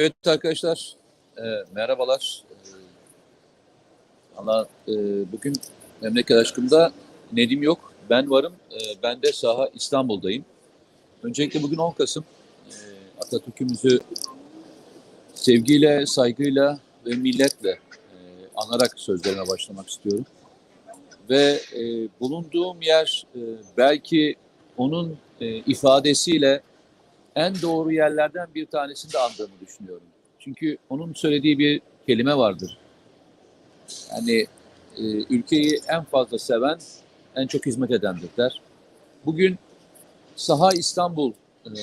Evet arkadaşlar, e, merhabalar. E, Valla e, bugün memleket aşkımda Nedim yok, ben varım. E, ben de saha İstanbul'dayım. Öncelikle bugün 10 Kasım. E, Atatürk'ümüzü sevgiyle, saygıyla ve milletle e, anarak sözlerime başlamak istiyorum. Ve e, bulunduğum yer e, belki onun e, ifadesiyle en doğru yerlerden bir tanesinde andığımı düşünüyorum. Çünkü onun söylediği bir kelime vardır. Yani e, ülkeyi en fazla seven, en çok hizmet edendir der. Bugün Saha İstanbul e,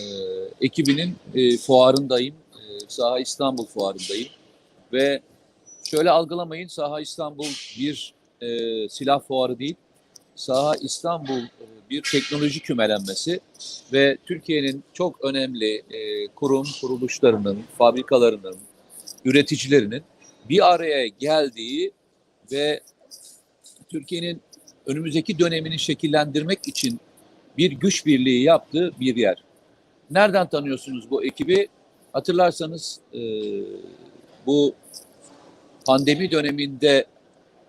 ekibinin e, fuarındayım. E, Saha İstanbul fuarındayım. Ve şöyle algılamayın, Saha İstanbul bir e, silah fuarı değil. Saha İstanbul e, bir teknoloji kümelenmesi ve Türkiye'nin çok önemli e, kurum kuruluşlarının, fabrikalarının, üreticilerinin bir araya geldiği ve Türkiye'nin önümüzdeki dönemini şekillendirmek için bir güç birliği yaptığı bir yer. Nereden tanıyorsunuz bu ekibi? Hatırlarsanız e, bu pandemi döneminde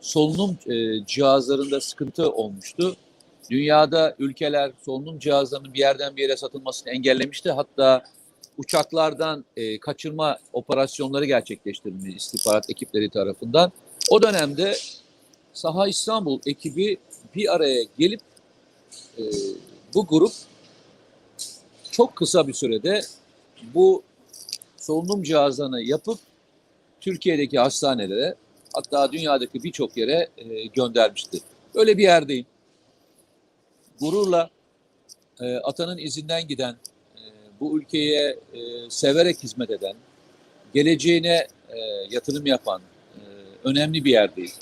solunum e, cihazlarında sıkıntı olmuştu. Dünyada ülkeler solunum cihazlarının bir yerden bir yere satılmasını engellemişti. Hatta uçaklardan e, kaçırma operasyonları gerçekleştirildi istihbarat ekipleri tarafından. O dönemde Saha İstanbul ekibi bir araya gelip e, bu grup çok kısa bir sürede bu solunum cihazlarını yapıp Türkiye'deki hastanelere hatta dünyadaki birçok yere e, göndermişti. Öyle bir yerdeyim gururla e, atanın izinden giden, e, bu ülkeye e, severek hizmet eden, geleceğine e, yatırım yapan e, önemli bir yerdeyiz.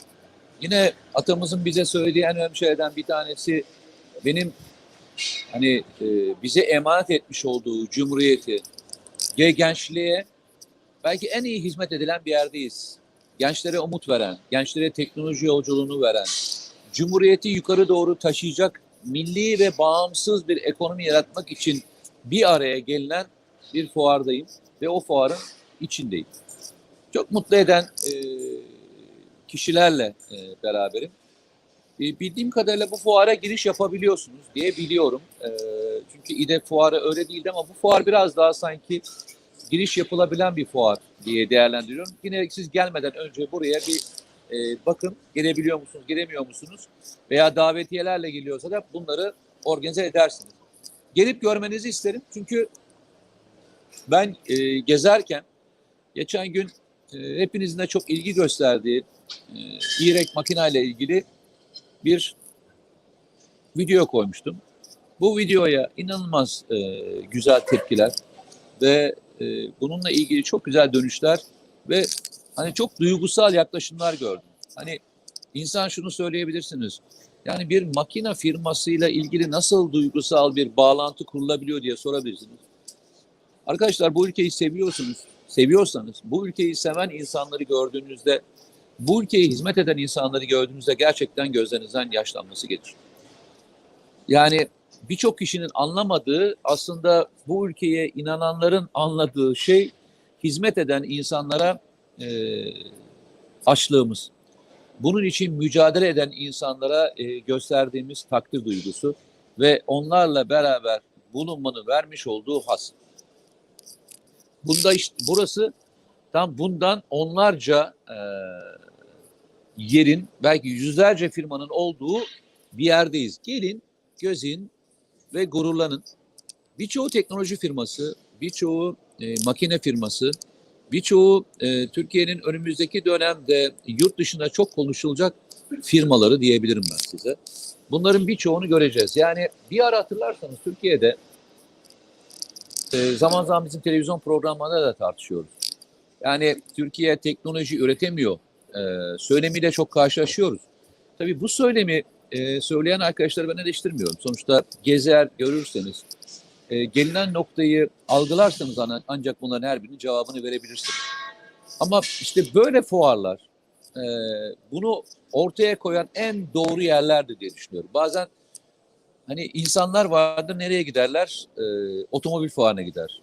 Yine atamızın bize söylediği en önemli şeylerden bir tanesi benim hani e, bize emanet etmiş olduğu cumhuriyeti gençliğe belki en iyi hizmet edilen bir yerdeyiz. Gençlere umut veren, gençlere teknoloji yolculuğunu veren, cumhuriyeti yukarı doğru taşıyacak milli ve bağımsız bir ekonomi yaratmak için bir araya gelinen bir fuardayım ve o fuarın içindeyim. Çok mutlu eden e, kişilerle e, beraberim. E, bildiğim kadarıyla bu fuara giriş yapabiliyorsunuz diye biliyorum. E, çünkü İDE fuarı öyle değildi ama bu fuar biraz daha sanki giriş yapılabilen bir fuar diye değerlendiriyorum. Yine siz gelmeden önce buraya bir e, bakın gelebiliyor musunuz, gelemiyor musunuz? Veya davetiyelerle geliyorsa da bunları organize edersiniz. Gelip görmenizi isterim. Çünkü ben e, gezerken geçen gün e, hepinizin de çok ilgi gösterdiği e, İrek makineyle ilgili bir video koymuştum. Bu videoya inanılmaz e, güzel tepkiler ve e, bununla ilgili çok güzel dönüşler ve hani çok duygusal yaklaşımlar gördüm. Hani insan şunu söyleyebilirsiniz. Yani bir makine firmasıyla ilgili nasıl duygusal bir bağlantı kurulabiliyor diye sorabilirsiniz. Arkadaşlar bu ülkeyi seviyorsunuz. Seviyorsanız bu ülkeyi seven insanları gördüğünüzde bu ülkeye hizmet eden insanları gördüğünüzde gerçekten gözlerinizden yaşlanması gelir. Yani birçok kişinin anlamadığı aslında bu ülkeye inananların anladığı şey hizmet eden insanlara e, açlığımız. Bunun için mücadele eden insanlara e, gösterdiğimiz takdir duygusu ve onlarla beraber bulunmanın vermiş olduğu has. Bunda işte burası tam bundan onlarca e, yerin belki yüzlerce firmanın olduğu bir yerdeyiz. Gelin, gözün ve gururlanın. Birçoğu teknoloji firması, birçoğu e, makine firması, birçoğu e, Türkiye'nin önümüzdeki dönemde yurt dışında çok konuşulacak firmaları diyebilirim ben size. Bunların birçoğunu göreceğiz. Yani bir ara hatırlarsanız Türkiye'de e, zaman zaman bizim televizyon programlarında da tartışıyoruz. Yani Türkiye teknoloji üretemiyor e, söylemiyle çok karşılaşıyoruz. Tabii bu söylemi e, söyleyen arkadaşları ben eleştirmiyorum. Sonuçta gezer görürseniz e, gelinen noktayı algılarsanız ancak bunların her birinin cevabını verebilirsiniz. Ama işte böyle fuarlar e, bunu ortaya koyan en doğru yerlerdi diye düşünüyorum. Bazen hani insanlar vardır nereye giderler? E, otomobil fuarına gider.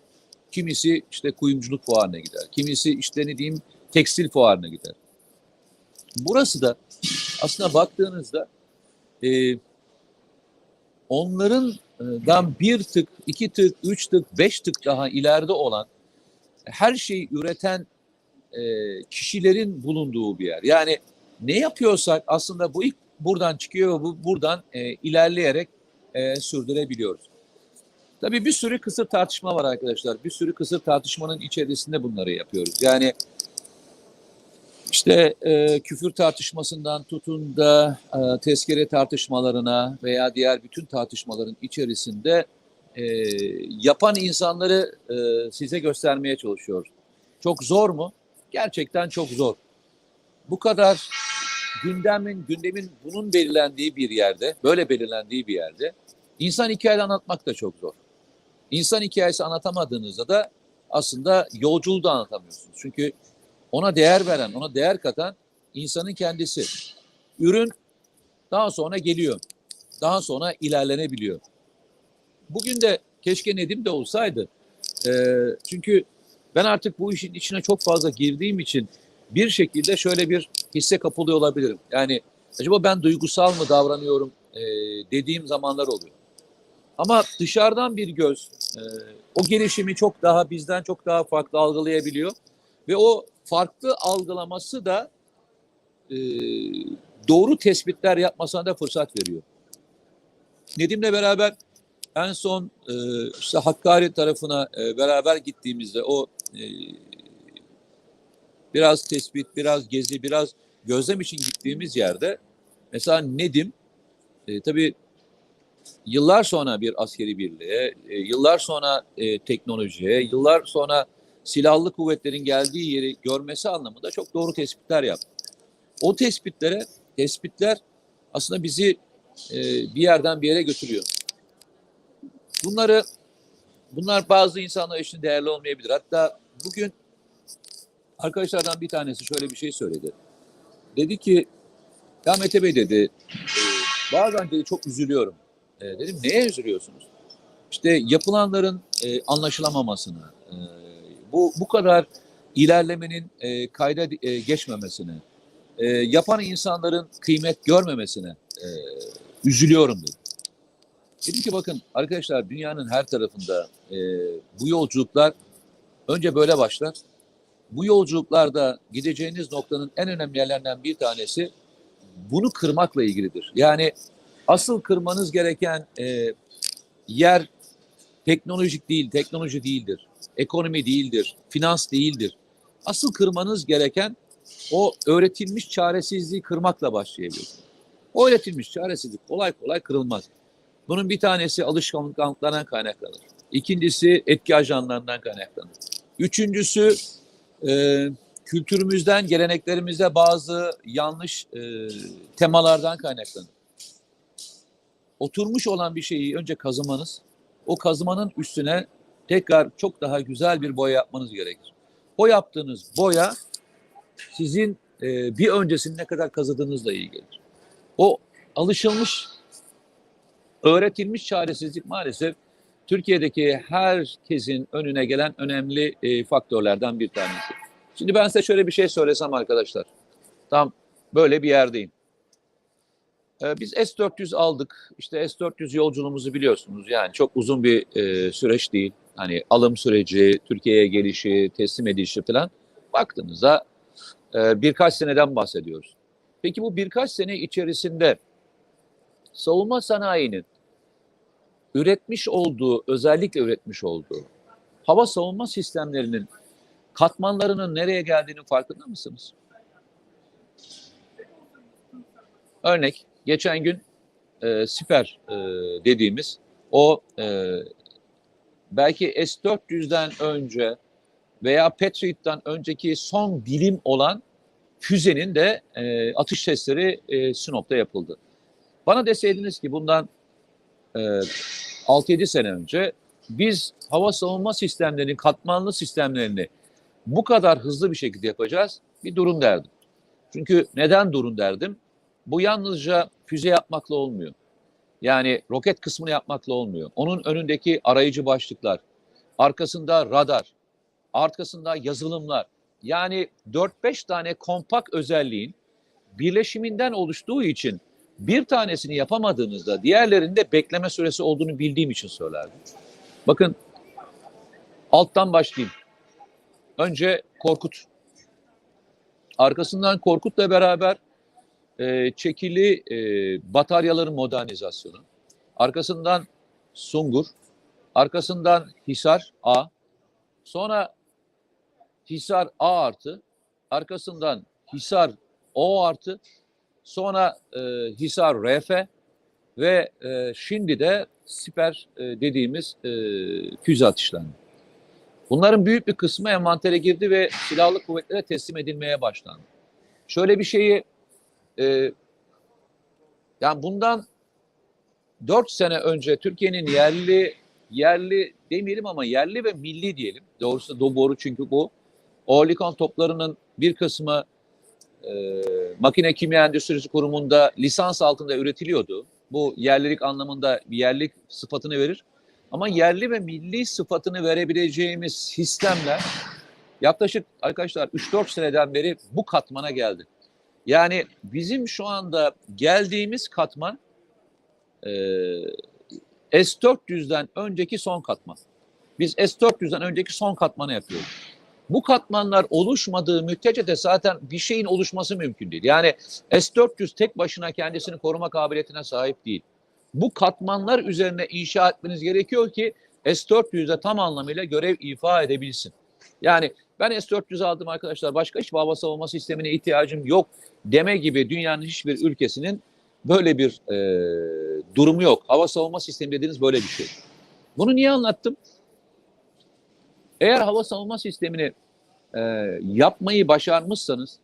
Kimisi işte kuyumculuk fuarına gider. Kimisi işte ne diyeyim tekstil fuarına gider. Burası da aslında baktığınızda e, onlarından bir tık, iki tık, üç tık, beş tık daha ileride olan her şeyi üreten e, kişilerin bulunduğu bir yer. Yani ne yapıyorsak aslında bu ilk buradan çıkıyor ve bu buradan e, ilerleyerek e, sürdürebiliyoruz. Tabii bir sürü kısır tartışma var arkadaşlar. Bir sürü kısır tartışmanın içerisinde bunları yapıyoruz. Yani işte e, küfür tartışmasından tutun da e, tezkere tartışmalarına veya diğer bütün tartışmaların içerisinde e, yapan insanları e, size göstermeye çalışıyoruz. Çok zor mu? Gerçekten çok zor. Bu kadar gündemin gündemin bunun belirlendiği bir yerde, böyle belirlendiği bir yerde insan hikaye anlatmak da çok zor. İnsan hikayesi anlatamadığınızda da aslında yolculuğu da anlatamıyorsunuz. Çünkü ona değer veren, ona değer katan insanın kendisi. Ürün daha sonra geliyor. Daha sonra ilerlenebiliyor. Bugün de keşke Nedim de olsaydı. Ee, çünkü ben artık bu işin içine çok fazla girdiğim için bir şekilde şöyle bir hisse kapılıyor olabilirim. Yani acaba ben duygusal mı davranıyorum e, dediğim zamanlar oluyor. Ama dışarıdan bir göz e, o gelişimi çok daha bizden çok daha farklı algılayabiliyor. Ve o farklı algılaması da e, doğru tespitler yapmasına da fırsat veriyor. Nedim'le beraber en son e, işte Hakkari tarafına e, beraber gittiğimizde o e, biraz tespit, biraz gezi, biraz gözlem için gittiğimiz yerde mesela Nedim e, tabii yıllar sonra bir askeri birliğe, e, yıllar sonra e, teknolojiye, yıllar sonra silahlı kuvvetlerin geldiği yeri görmesi anlamında çok doğru tespitler yaptı. O tespitlere, tespitler aslında bizi e, bir yerden bir yere götürüyor. Bunları, bunlar bazı insanlar için değerli olmayabilir. Hatta bugün arkadaşlardan bir tanesi şöyle bir şey söyledi. Dedi ki, ya Mete Bey dedi, e, bazen dedi çok üzülüyorum. E, dedim neye üzülüyorsunuz? İşte yapılanların e, anlaşılamamasını, e, bu bu kadar ilerlemenin e, kayda e, geçmemesine, e, yapan insanların kıymet görmemesine e, üzülüyorum dedim. Dedim ki bakın arkadaşlar dünyanın her tarafında e, bu yolculuklar önce böyle başlar. Bu yolculuklarda gideceğiniz noktanın en önemli yerlerinden bir tanesi bunu kırmakla ilgilidir. Yani asıl kırmanız gereken e, yer teknolojik değil, teknoloji değildir. Ekonomi değildir, finans değildir. Asıl kırmanız gereken o öğretilmiş çaresizliği kırmakla başlayabilir. O öğretilmiş çaresizlik kolay kolay kırılmaz. Bunun bir tanesi alışkanlıklardan kaynaklanır. İkincisi etki ajanlarından kaynaklanır. Üçüncüsü e, kültürümüzden, geleneklerimizde bazı yanlış e, temalardan kaynaklanır. Oturmuş olan bir şeyi önce kazımanız, o kazımanın üstüne tekrar çok daha güzel bir boya yapmanız gerekir. O yaptığınız boya sizin e, bir öncesini ne kadar kazıdığınızla ilgilidir. O alışılmış, öğretilmiş çaresizlik maalesef Türkiye'deki herkesin önüne gelen önemli e, faktörlerden bir tanesi. Şimdi ben size şöyle bir şey söylesem arkadaşlar. Tam böyle bir yerdeyim. Ee, biz S-400 aldık. İşte S-400 yolculuğumuzu biliyorsunuz. Yani çok uzun bir e, süreç değil. Hani alım süreci, Türkiye'ye gelişi, teslim edilişi falan. Baktığınızda e, birkaç seneden bahsediyoruz. Peki bu birkaç sene içerisinde savunma sanayinin üretmiş olduğu, özellikle üretmiş olduğu hava savunma sistemlerinin katmanlarının nereye geldiğinin farkında mısınız? Örnek geçen gün e, Siper e, dediğimiz o e, belki S-400'den önce veya Patriot'tan önceki son bilim olan füzenin de e, atış testleri e, Sinop'ta yapıldı. Bana deseydiniz ki bundan e, 6-7 sene önce biz hava savunma sistemlerinin katmanlı sistemlerini bu kadar hızlı bir şekilde yapacağız bir durun derdim. Çünkü neden durun derdim? Bu yalnızca füze yapmakla olmuyor. Yani roket kısmını yapmakla olmuyor. Onun önündeki arayıcı başlıklar, arkasında radar, arkasında yazılımlar. Yani 4-5 tane kompak özelliğin birleşiminden oluştuğu için bir tanesini yapamadığınızda diğerlerinde bekleme süresi olduğunu bildiğim için söylerdim. Bakın alttan başlayayım. Önce Korkut. Arkasından Korkut'la beraber e, çekili e, bataryaların modernizasyonu. Arkasından Sungur. Arkasından Hisar A. Sonra Hisar A artı. Arkasından Hisar O artı. Sonra e, Hisar RF ve e, şimdi de siper e, dediğimiz e, füze atışlarını. Bunların büyük bir kısmı envantere girdi ve silahlı kuvvetlere teslim edilmeye başlandı. Şöyle bir şeyi e, yani bundan 4 sene önce Türkiye'nin yerli yerli demeyelim ama yerli ve milli diyelim. Doğrusu doğru çünkü bu. Oerlikon toplarının bir kısmı e, makine kimya endüstrisi kurumunda lisans altında üretiliyordu. Bu yerlilik anlamında bir yerlik sıfatını verir. Ama yerli ve milli sıfatını verebileceğimiz sistemler yaklaşık arkadaşlar 3-4 seneden beri bu katmana geldi. Yani bizim şu anda geldiğimiz katman e, S-400'den önceki son katman. Biz S-400'den önceki son katmanı yapıyoruz. Bu katmanlar oluşmadığı müddetçe de zaten bir şeyin oluşması mümkün değil. Yani S-400 tek başına kendisini koruma kabiliyetine sahip değil. Bu katmanlar üzerine inşa etmeniz gerekiyor ki S-400'de tam anlamıyla görev ifa edebilsin. Yani ben S-400 aldım arkadaşlar başka hiçbir hava savunma sistemine ihtiyacım yok deme gibi dünyanın hiçbir ülkesinin böyle bir e, durumu yok. Hava savunma sistemi dediğiniz böyle bir şey. Bunu niye anlattım? Eğer hava savunma sistemini e, yapmayı başarmışsanız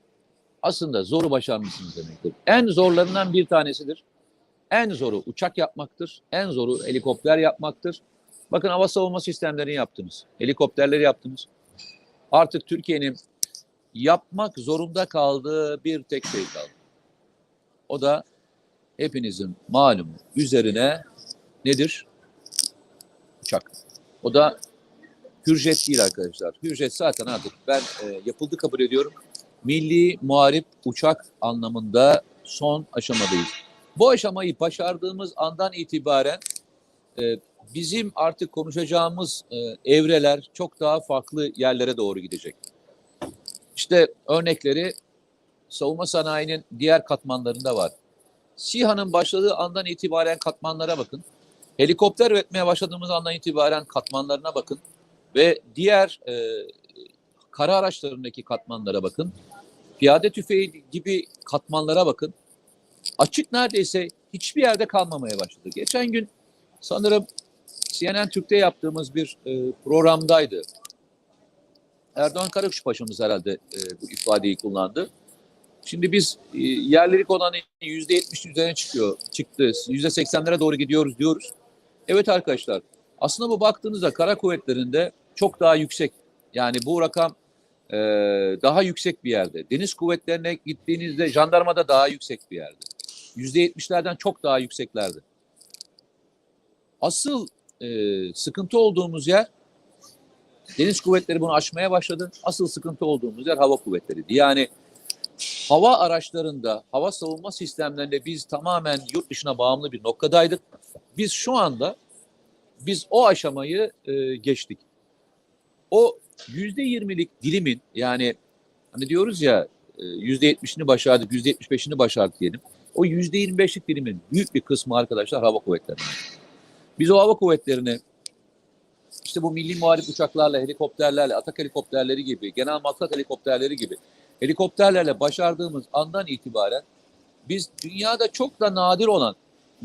aslında zoru başarmışsınız demektir. En zorlarından bir tanesidir. En zoru uçak yapmaktır. En zoru helikopter yapmaktır. Bakın hava savunma sistemlerini yaptınız. Helikopterleri yaptınız. Artık Türkiye'nin yapmak zorunda kaldığı bir tek şey kaldı. O da hepinizin malum üzerine nedir? Uçak. O da hürjet değil arkadaşlar. Hürjet zaten artık ben e, yapıldı kabul ediyorum. Milli muharip uçak anlamında son aşamadayız. Bu aşamayı başardığımız andan itibaren e, bizim artık konuşacağımız e, evreler çok daha farklı yerlere doğru gidecek. İşte örnekleri savunma sanayinin diğer katmanlarında var. SİHA'nın başladığı andan itibaren katmanlara bakın. Helikopter üretmeye başladığımız andan itibaren katmanlarına bakın. Ve diğer e, kara araçlarındaki katmanlara bakın. Piyade tüfeği gibi katmanlara bakın. Açık neredeyse hiçbir yerde kalmamaya başladı. Geçen gün sanırım CNN Türk'te yaptığımız bir e, programdaydı. Erdoğan Karakuş Paşa'mız herhalde e, bu ifadeyi kullandı. Şimdi biz e, yerlilik oranı yüzde yetmiş üzerine çıkıyor, çıktı. Yüzde seksenlere doğru gidiyoruz diyoruz. Evet arkadaşlar, aslında bu baktığınızda kara kuvvetlerinde çok daha yüksek. Yani bu rakam e, daha yüksek bir yerde. Deniz kuvvetlerine gittiğinizde jandarmada daha yüksek bir yerde. Yüzde yetmişlerden çok daha yükseklerde. Asıl e, sıkıntı olduğumuz yer deniz kuvvetleri bunu aşmaya başladı. Asıl sıkıntı olduğumuz yer hava kuvvetleriydi. Yani hava araçlarında, hava savunma sistemlerinde biz tamamen yurt dışına bağımlı bir noktadaydık. Biz şu anda biz o aşamayı e, geçtik. O yüzde yirmilik dilimin yani hani diyoruz ya e, yüzde yetmişini başardık, yüzde yetmiş beşini başardık diyelim. O yüzde yirmi beşlik dilimin büyük bir kısmı arkadaşlar hava kuvvetleri. Biz o hava kuvvetlerini işte bu milli muharip uçaklarla, helikopterlerle, atak helikopterleri gibi, genel maksat helikopterleri gibi helikopterlerle başardığımız andan itibaren biz dünyada çok da nadir olan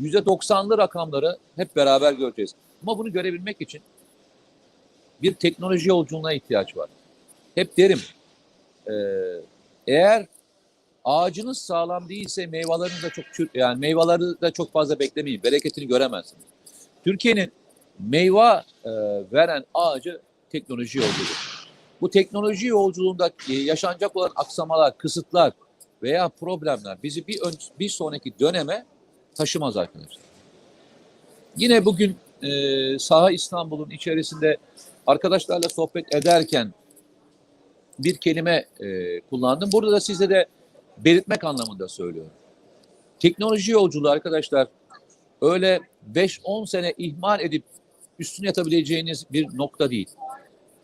%90'lı rakamları hep beraber göreceğiz. Ama bunu görebilmek için bir teknoloji yolculuğuna ihtiyaç var. Hep derim, e, eğer ağacınız sağlam değilse meyvelerini de çok yani meyveleri de çok fazla beklemeyin. Bereketini göremezsiniz. Türkiye'nin meyve e, veren ağacı teknoloji yolculuğu. Bu teknoloji yolculuğunda e, yaşanacak olan aksamalar, kısıtlar veya problemler bizi bir ön, bir sonraki döneme taşımaz arkadaşlar. Yine bugün e, Saha İstanbul'un içerisinde arkadaşlarla sohbet ederken bir kelime e, kullandım. Burada da size de belirtmek anlamında söylüyorum. Teknoloji yolculuğu arkadaşlar öyle 5-10 sene ihmal edip üstüne yatabileceğiniz bir nokta değil.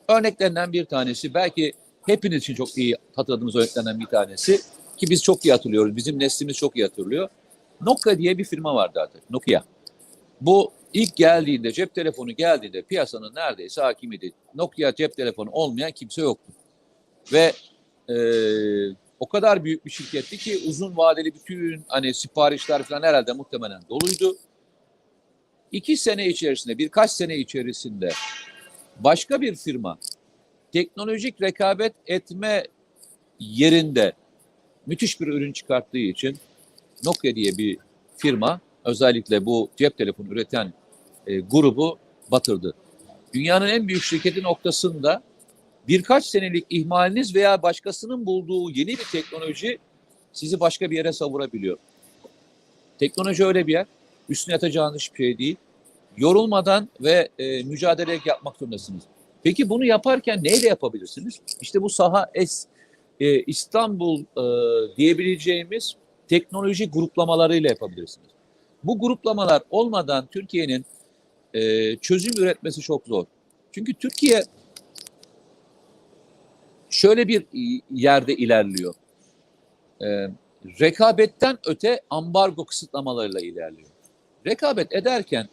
Örneklerinden bir tanesi belki hepiniz için çok iyi hatırladığımız örneklerden bir tanesi ki biz çok iyi hatırlıyoruz. Bizim neslimiz çok iyi hatırlıyor. Nokia diye bir firma vardı artık. Nokia. Bu ilk geldiğinde cep telefonu geldiğinde piyasanın neredeyse hakimiydi. Nokia cep telefonu olmayan kimse yoktu. Ve e, o kadar büyük bir şirketti ki uzun vadeli bütün hani siparişler falan herhalde muhtemelen doluydu. İki sene içerisinde, birkaç sene içerisinde başka bir firma teknolojik rekabet etme yerinde müthiş bir ürün çıkarttığı için Nokia diye bir firma özellikle bu cep telefonu üreten e, grubu batırdı. Dünyanın en büyük şirketi noktasında birkaç senelik ihmaliniz veya başkasının bulduğu yeni bir teknoloji sizi başka bir yere savurabiliyor. Teknoloji öyle bir yer. Üstüne yatacağınız hiçbir şey değil. Yorulmadan ve e, mücadele yapmak zorundasınız. Peki bunu yaparken neyle yapabilirsiniz? İşte bu saha es, e, İstanbul e, diyebileceğimiz teknoloji gruplamalarıyla yapabilirsiniz. Bu gruplamalar olmadan Türkiye'nin e, çözüm üretmesi çok zor. Çünkü Türkiye şöyle bir yerde ilerliyor. E, rekabetten öte ambargo kısıtlamalarıyla ilerliyor. Rekabet ederken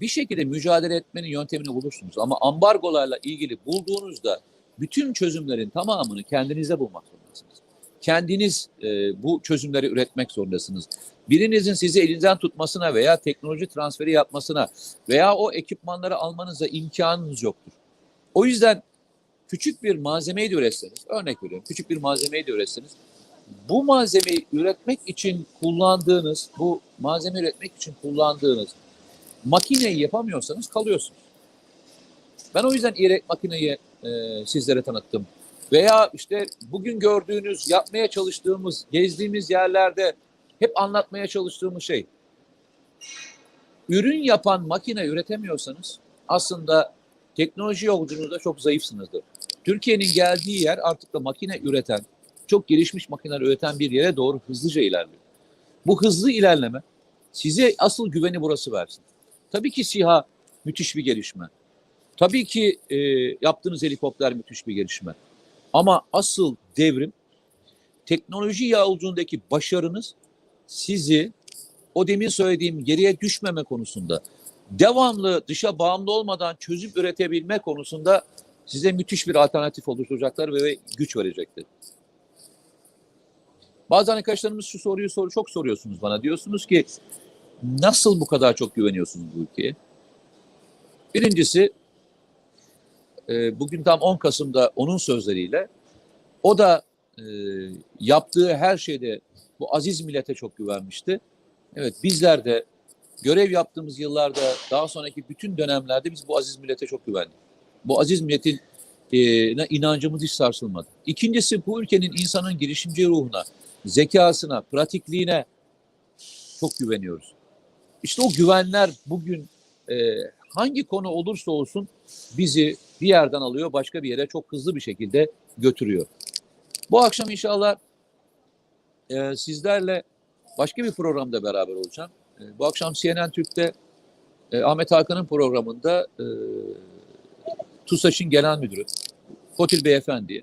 bir şekilde mücadele etmenin yöntemini bulursunuz. Ama ambargolarla ilgili bulduğunuzda bütün çözümlerin tamamını kendinize bulmak zorundasınız. Kendiniz e, bu çözümleri üretmek zorundasınız. Birinizin sizi elinizden tutmasına veya teknoloji transferi yapmasına veya o ekipmanları almanıza imkanınız yoktur. O yüzden küçük bir malzemeyi de üretseniz, örnek veriyorum, küçük bir malzemeyi de üretseniz, bu malzemeyi üretmek için kullandığınız, bu malzeme üretmek için kullandığınız makineyi yapamıyorsanız kalıyorsunuz. Ben o yüzden İrek makineyi e, sizlere tanıttım. Veya işte bugün gördüğünüz, yapmaya çalıştığımız, gezdiğimiz yerlerde hep anlatmaya çalıştığımız şey. Ürün yapan makine üretemiyorsanız aslında teknoloji yolculuğunda çok zayıfsınızdır. Türkiye'nin geldiği yer artık da makine üreten, çok gelişmiş makineler üreten bir yere doğru hızlıca ilerliyor. Bu hızlı ilerleme size asıl güveni burası versin. Tabii ki SİHA müthiş bir gelişme. Tabii ki e, yaptığınız helikopter müthiş bir gelişme. Ama asıl devrim teknoloji yolculuğundaki başarınız sizi o demin söylediğim geriye düşmeme konusunda devamlı dışa bağımlı olmadan çözüm üretebilme konusunda size müthiş bir alternatif oluşturacaklar ve güç verecektir. Bazı arkadaşlarımız şu soruyu soru çok soruyorsunuz bana. Diyorsunuz ki nasıl bu kadar çok güveniyorsunuz bu ülkeye? Birincisi e, bugün tam 10 Kasım'da onun sözleriyle o da e, yaptığı her şeyde bu aziz millete çok güvenmişti. Evet bizler de görev yaptığımız yıllarda daha sonraki bütün dönemlerde biz bu aziz millete çok güvendik. Bu aziz milletin e, inancımız hiç sarsılmadı. İkincisi bu ülkenin insanın girişimci ruhuna, zekasına, pratikliğine çok güveniyoruz. İşte o güvenler bugün e, hangi konu olursa olsun bizi bir yerden alıyor, başka bir yere çok hızlı bir şekilde götürüyor. Bu akşam inşallah e, sizlerle başka bir programda beraber olacağım. E, bu akşam CNN Türk'te e, Ahmet Hakan'ın programında e, TUSAŞ'ın genel müdürü Kotil Beyefendi'ye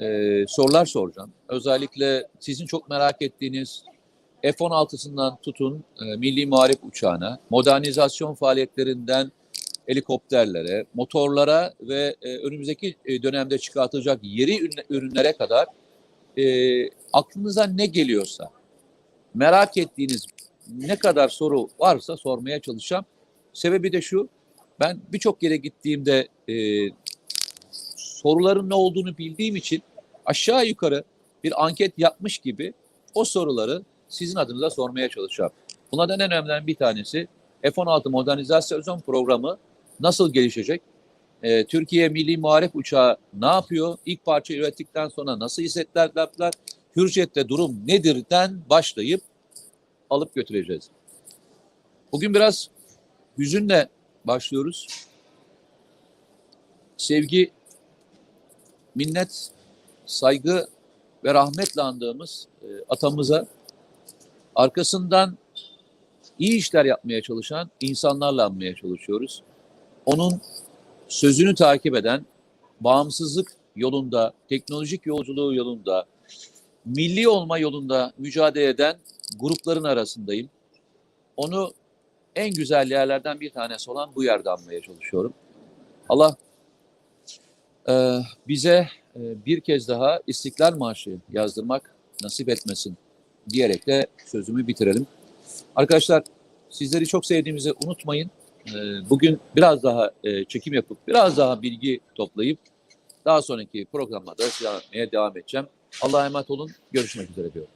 e, sorular soracağım. Özellikle sizin çok merak ettiğiniz F-16'sından tutun e, Milli Muharip Uçağına, modernizasyon faaliyetlerinden helikopterlere, motorlara ve e, önümüzdeki e, dönemde çıkartılacak yeri ürünlere kadar e, aklınıza ne geliyorsa, merak ettiğiniz ne kadar soru varsa sormaya çalışacağım. Sebebi de şu, ben birçok yere gittiğimde e, soruların ne olduğunu bildiğim için aşağı yukarı bir anket yapmış gibi o soruları sizin adınıza sormaya çalışacağım. Bunlardan en önemli bir tanesi F-16 modernizasyon programı nasıl gelişecek? Ee, Türkiye Milli Muharip Uçağı ne yapıyor? İlk parça ürettikten sonra nasıl hissettiler yaptılar? Hürjet'te durum nedirden başlayıp alıp götüreceğiz. Bugün biraz hüzünle başlıyoruz. sevgi, minnet, saygı ve rahmetle andığımız e, atamıza arkasından iyi işler yapmaya çalışan insanlarla anmaya çalışıyoruz. Onun sözünü takip eden, bağımsızlık yolunda, teknolojik yolculuğu yolunda, milli olma yolunda mücadele eden grupların arasındayım. Onu en güzel yerlerden bir tanesi olan bu yerde anmaya çalışıyorum. Allah e, bize bir kez daha İstiklal Marşı yazdırmak nasip etmesin diyerek de sözümü bitirelim. Arkadaşlar sizleri çok sevdiğimizi unutmayın. E, bugün biraz daha e, çekim yapıp biraz daha bilgi toplayıp daha sonraki programlarda size devam edeceğim. Allah'a emanet olun. Görüşmek üzere diyorum.